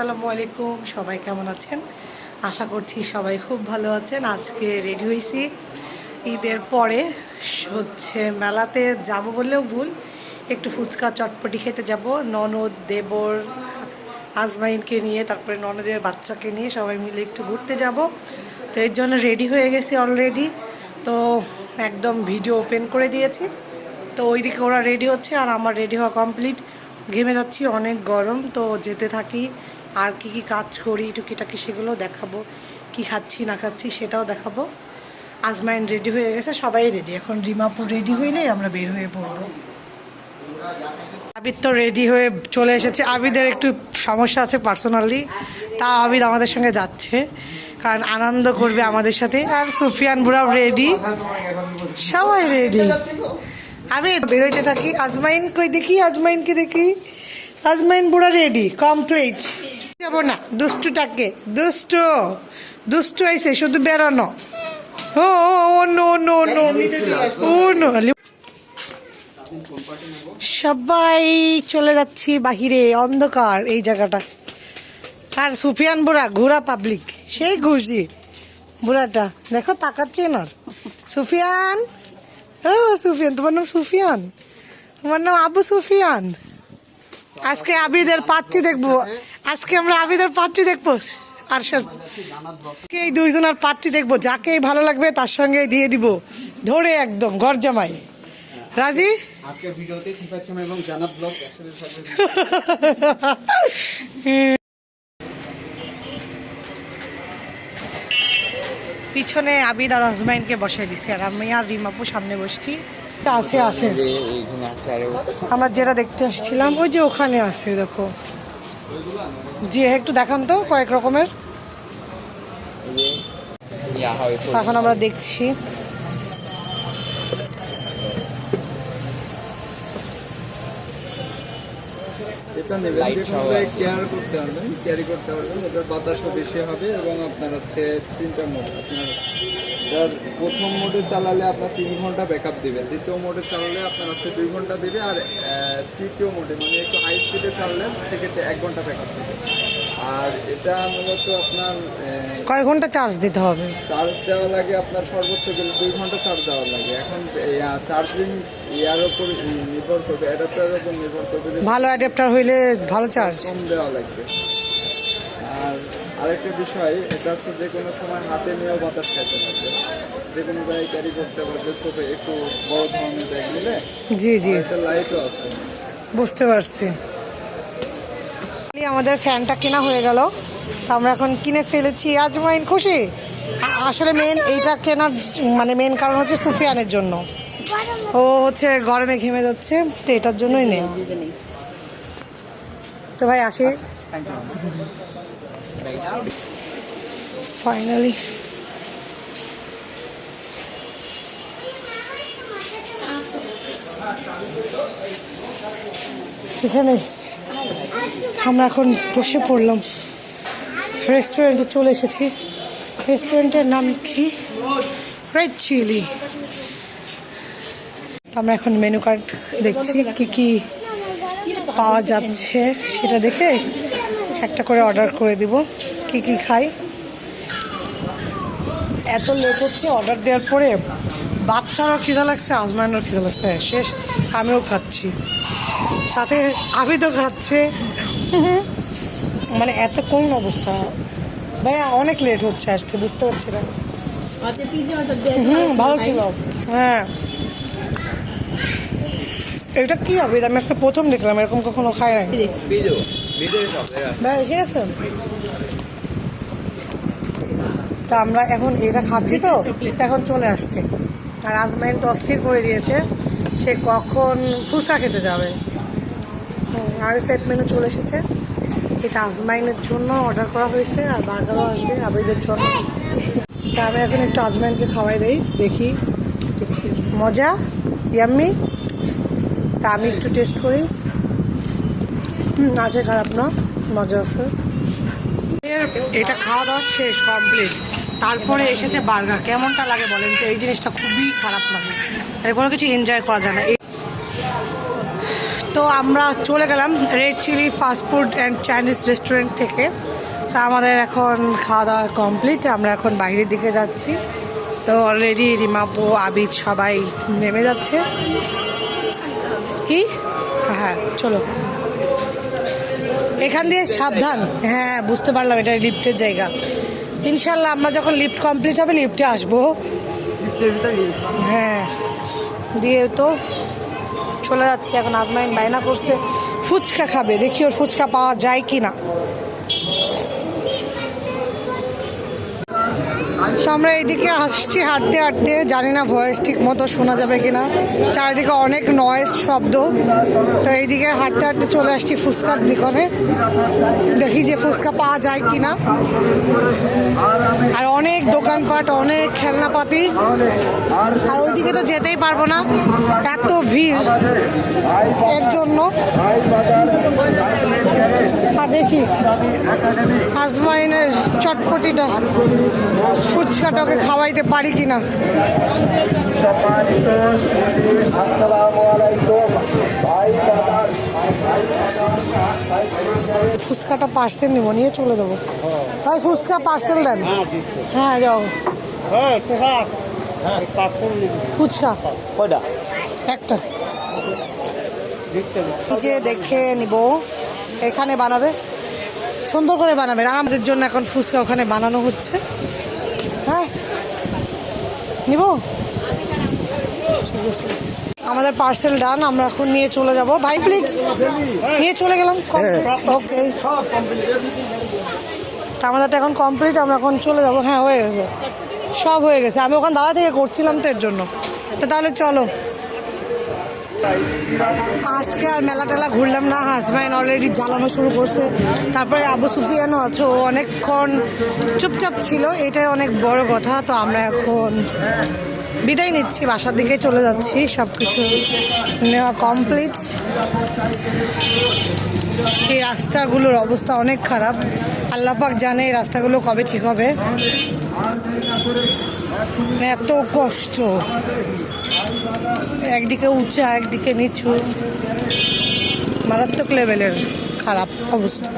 আসসালামু আলাইকুম, সবাই কেমন আছেন? আশা করছি সবাই খুব ভালো আছেন। আজকে রেডি হয়েছি ঈদের পরে হচ্ছে মেলাতে যাব বললেও ভুল, একটু ফুচকা চটপটি খেতে যাব। ননদ, দেবর, আজমাইনকে নিয়ে, তারপরে ননদের বাচ্চাকে নিয়ে সবাই মিলে একটু ঘুরতে যাব। তো এর জন্য রেডি হয়ে গেছি অলরেডি তো একদম ভিডিও ওপেন করে দিয়েছি। তো ওইদিকে ওরা রেডি হচ্ছে আর আমার রেডি হওয়া কমপ্লিট। ঘেমে যাচ্ছি, অনেক গরম। তো যেতে থাকি আর কি কি কাজ করি, টুকিটাকি সেগুলো দেখাবো, কি খাচ্ছি, না খাচ্ছি সেটাও দেখাবো। আজমাইন রেডি হয়ে গেছে, সবাই রেডি। এখন রিমাপুর রেডি হইলেই আমরা বের হয়ে পড়ব। আবিদ তো রেডি হয়ে চলে এসেছে। আবিদের একটু সমস্যা আছে পার্সোনালি, তা আবিদ আমাদের সঙ্গে যাচ্ছে, কারণ আনন্দ করবে আমাদের সাথে। আর সুফিয়ান বুড়াও রেডি, সবাই রেডি। আমি বেরোইতে থাকি। আজমাইন কই দেখি, আজমাইনকে দেখি। আজমাইন বুড়া রেডি, কমপ্লিট। যাব না। দুষ্টুটাকে। দুষ্টু। দুষ্টু আইসে শুধু বেরোনো। ও নো নো নো ও, নো সবাই চলে যাচ্ছি বাহিরে, অন্ধকার এই জায়গাটা। আর সুফিয়ান বুড়া ঘোরা পাবলিক সেই ঘুষি বুড়াটা। দেখো, তাকাচ্ছে না সুফিয়ান? ও, সুফিয়ান, তোমার নাম সুফিয়ান? তোমার নাম আবু সুফিয়ান? আজকে আবিদের পাত্রী দেখব। আজকে আমরা আবিদের পাত্রী দেখব। আর এই দুইজনের পাত্রী দেখব যাকেই ভালো লাগবে তার সঙ্গে দিয়ে দিব। ধরে একদম ঘর জামাই। রাজি? আজকের ভিডিওতে এবং জানাত ব্লগ একসাথে পিছনে আবিদ আর আজমাইনকে বসাই দিছি আর আমি আর রিমাপু সামনে বসছি। আছে আছে আমরা যেটা দেখতে আসছিলাম ওই যে ওখানে আছে দেখো। জি একটু দেখান তো কয়েক রকমের এখন আমরা দেখছি এটা নেবেন। কেয়ার করতে পারবেন ক্যারি করতে পারবেন এটার বাতাসও বেশি হবে এবং আপনার হচ্ছে তিনটা মোড আপনার এটার প্রথম মোডে চালালে আপনার তিন ঘণ্টা ব্যাকআপ দিবে। দ্বিতীয় মোডে চালালে আপনার হচ্ছে দুই ঘণ্টা দিবে আর তৃতীয় মোডে মানে একটু হাই স্পিডে চালালে সেক্ষেত্রে এক ঘণ্টা ব্যাকআপ দিবে। আর এটা মূলত আপনার কয় ঘণ্টা চার্জ দিতে হবে? চার্জ দেওয়া লাগে আপনার সর্বোচ্চ গেলে দুই ঘণ্টা চার্জ দেওয়া লাগে। এখন চার্জিং ইয়ার উপর নির্ভর করবে অ্যাডাপ্টারের উপর নির্ভর করবে ভালো অ্যাডাপ্টার হইলে ভালো চার্জ কম দেওয়া লাগবে। আরেকটা বিষয় এটা হচ্ছে যে কোনো সময় হাতে নিয়েও বাতাস খাইতে পারবে যে কোনো জায়গায় ক্যারি করতে পারবে ছোট একটু বড় ধরনের ব্যাগ নিলে। জি জি। একটা লাইটও আছে। বুঝতে পারছি। আমাদের ফ্যানটা কেনা হয়ে গেল। তো আমরা এখন কিনে ফেলেছি। আজমাইন খুশি? আসলে মেন এইটা কেনার মানে মেন কারণ হচ্ছে সুফিয়ানের জন্য। ও হচ্ছে গরমে ঘেমে যাচ্ছে তো এটার জন্যই নেই। তো ভাই আসি। ফাইনালি এখানে আমরা এখন বসে পড়লাম। রেস্টুরেন্টে চলে এসেছি। রেস্টুরেন্টের নাম কি? রেড চিলি আমরা এখন মেনু কার্ড দেখছি, কি কি পাওয়া যাচ্ছে সেটা দেখে একটা করে অর্ডার করে দিব। কি কি খাই? এত লেট হচ্ছে অর্ডার দেওয়ার পরে বাচ্চারও খিদা লাগছে আজমাইনেরও খিদা লাগছে। শেষ আমিও খাচ্ছি। সাথে আবিদও খাচ্ছে। মানে এত কোন অবস্থা। ভাইয়া অনেক লেট হচ্ছে আসতে বুঝতে পারছি না। হুম ভালো ছিল। হ্যাঁ। এটা কি হবে? আমি একটা প্রথম দেখলাম এরকম কখনো খাই নাই। ভাই এসে গেছেন তা আমরা এখন এটা খাচ্ছি তো এটা এখন চলে আসছে। আর আজমাইন তো অস্থির করে দিয়েছে সে কখন ফুচকা খেতে যাবে। হুম, আর সেট মেনু চলে এসেছে। এটা আজমাইনের জন্য অর্ডার করা হয়েছে আর বার্গারও আসবে আবেদের জন্য। তা আমি এখন একটু আজমাইনকে খাওয়াই দিই দেখি। মজা? ইয়াম্মি? তা আমি একটু টেস্ট করি। আছে খারাপ না, মজা আছে। এটা খাওয়া দাওয়া শেষ কমপ্লিট তারপরে এসেছে বার্গার কেমনটা লাগে বলেন তো? এই জিনিসটা খুবই খারাপ লাগে। আর, কোনো কিছু এনজয় করা যায় না। তো আমরা চলে গেলাম red chilli fast food and Chinese restaurant থেকে। তা আমাদের এখন খাওয়া দাওয়া কমপ্লিট আমরা এখন বাইরের দিকে যাচ্ছি। তো অলরেডি রিমাপু, আবিদ সবাই নেমে যাচ্ছে। কি? হ্যাঁ চলো। এখান দিয়ে সাবধান। হ্যাঁ বুঝতে পারলাম, এটা লিফটের জায়গা। ইনশাল্লাহ আমরা যখন লিফট কমপ্লিট হবে লিফটে আসব। হ্যাঁ দিয়ে তো চলে যাচ্ছি। এখন আজমাইন বায়না করছে। ফুচকা খাবে, দেখি ওর ফুচকা পাওয়া যায় কি না আমরা এইদিকে আসছি হাঁটতে হাঁটতে, জানি না ভয়েস ঠিক মতো শোনা যাবে কিনা। চারিদিকে অনেক নয়েজ শব্দ। তো এইদিকে হাঁটতে হাঁটতে চলে আসছি ফুচকার দোকানে। দেখি যে ফুচকা পাওয়া যায় কিনা। আর অনেক দোকানপাট, অনেক খেলনাপাতি। আর ওইদিকে তো যেতেই পারব না। এত ভিড় এর জন্য। দেখি, আজমাইনের চটপটিটা। ফুচকাটাকে খাওয়াইতে পারি কিনা? ফুচকাটা পার্সেল নিব নিয়ে চলে যাব। ভাই ফুচকা পার্সেল দেন। হ্যাঁ যাও। ফুচকা। কয়টা? একটা। যে দেখে নিব। এখানে বানাবে। সুন্দর করে বানাবে। আমাদের জন্য এখন ফুচকা ওখানে বানানো হচ্ছে। হ্যাঁ নিব? ঠিক আছে আমাদের পার্সেল ডান আমরা এখন নিয়ে চলে যাব। ভাই প্লিজ নিয়ে চলে গেলাম ওকে তা আমাদেরটা এখন কমপ্লিট আমরা এখন চলে যাব। হ্যাঁ হয়ে গেছে। সব হয়ে গেছে। আমি ওখানে দাদা থেকে করছিলাম তো এর জন্য। তো তাহলে চলো। আজকে আর মেলা টেলা ঘুরলাম না, হাসমাইন অলরেডি জ্বালানো শুরু করছে। তারপরে আবু সুফিয়ানও আছে, ও অনেকক্ষণ চুপচাপ ছিল, এটাই অনেক বড় কথা, তো আমরা এখন বিদায় নিচ্ছি, বাসার দিকে চলে যাচ্ছি সব কিছু নেওয়া কমপ্লিট এই রাস্তাগুলোর অবস্থা অনেক খারাপ। আল্লাপাক জানে এই রাস্তাগুলো কবে ঠিক হবে। এত কষ্ট। একদিকে উঁচা, একদিকে নিচু। মারাত্মক লেভেলের খারাপ অবস্থা।